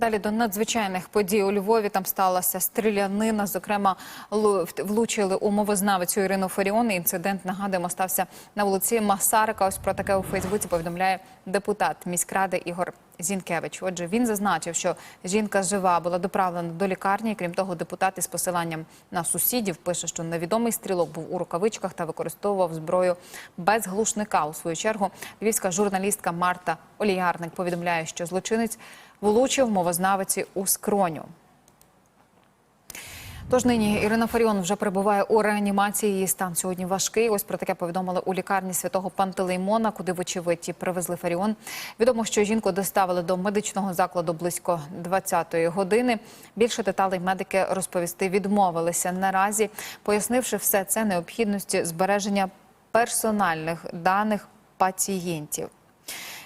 Далі до надзвичайних подій у Львові там сталася стрілянина. Зокрема, лу- влучили у мовознавицю Ірину Фаріон. Інцидент нагадуємо стався на вулиці Масарика. Ось про таке у Фейсбуці повідомляє депутат міськради Ігор Зінкевич. Отже, він зазначив, що жінка жива була доправлена до лікарні. Крім того, депутат із посиланням на сусідів пише, що невідомий стрілок був у рукавичках та використовував зброю без глушника. У свою чергу львівська журналістка Марта Оліярник повідомляє, що злочинець влучив мовознавиці у скроню. Тож нині Ірина Фаріон вже перебуває у реанімації. Її стан сьогодні важкий. Ось про таке повідомили у лікарні святого Пантелеймона, куди вочевидь привезли Фаріон. Відомо, що жінку доставили до медичного закладу близько 20-ї години. Більше деталей медики розповісти відмовилися наразі, пояснивши все це необхідності збереження персональних даних пацієнтів.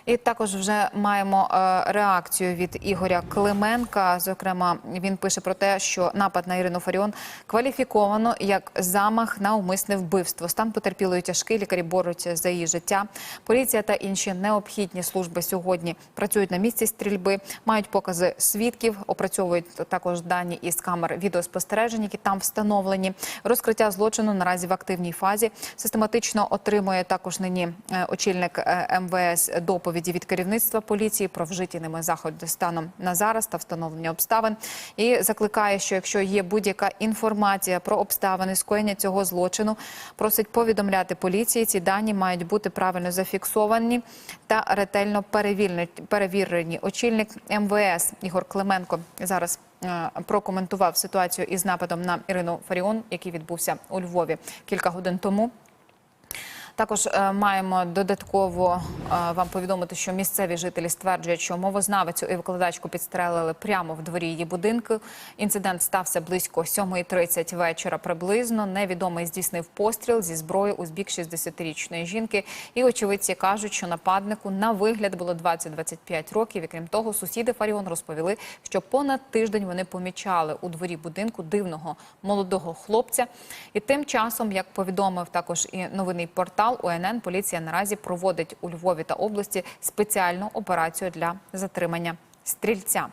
І також вже маємо е, реакцію від Ігоря Клименка. Зокрема, він пише про те, що напад на Ірину Фаріон кваліфіковано як замах на умисне вбивство. Стан потерпілої тяжкий. Лікарі борються за її життя. Поліція та інші необхідні служби сьогодні працюють на місці стрільби, мають покази свідків, опрацьовують також дані із камер відеоспостережень, які там встановлені. Розкриття злочину наразі в активній фазі. Систематично отримує також нині е, очільник е, МВС доповіді від керівництва поліції про вжиті ними заходи станом на зараз та встановлення обставин. І закликає, що якщо є будь-яка інформація про обставини скоєння цього злочину, просить повідомляти поліції. Ці дані мають бути правильно зафіксовані та ретельно перевірені. Очільник МВС Ігор Клименко зараз е, прокоментував ситуацію із нападом на Ірину Фаріон, який відбувся у Львові кілька годин тому. Також е, маємо додатково е, вам повідомити, що місцеві жителі стверджують, що мовознавицю і викладачку підстрелили прямо в дворі її будинку. Інцидент стався близько 7.30 вечора. Приблизно невідомий здійснив постріл зі зброї у збік 60-річної жінки. І очевидці кажуть, що нападнику на вигляд було 20-25 років. І крім того, сусіди Фаріон розповіли, що понад тиждень вони помічали у дворі будинку дивного молодого хлопця. І тим часом, як повідомив також і новинний портал УНН, поліція наразі проводить у Львові та області спеціальну операцію для затримання стрільця.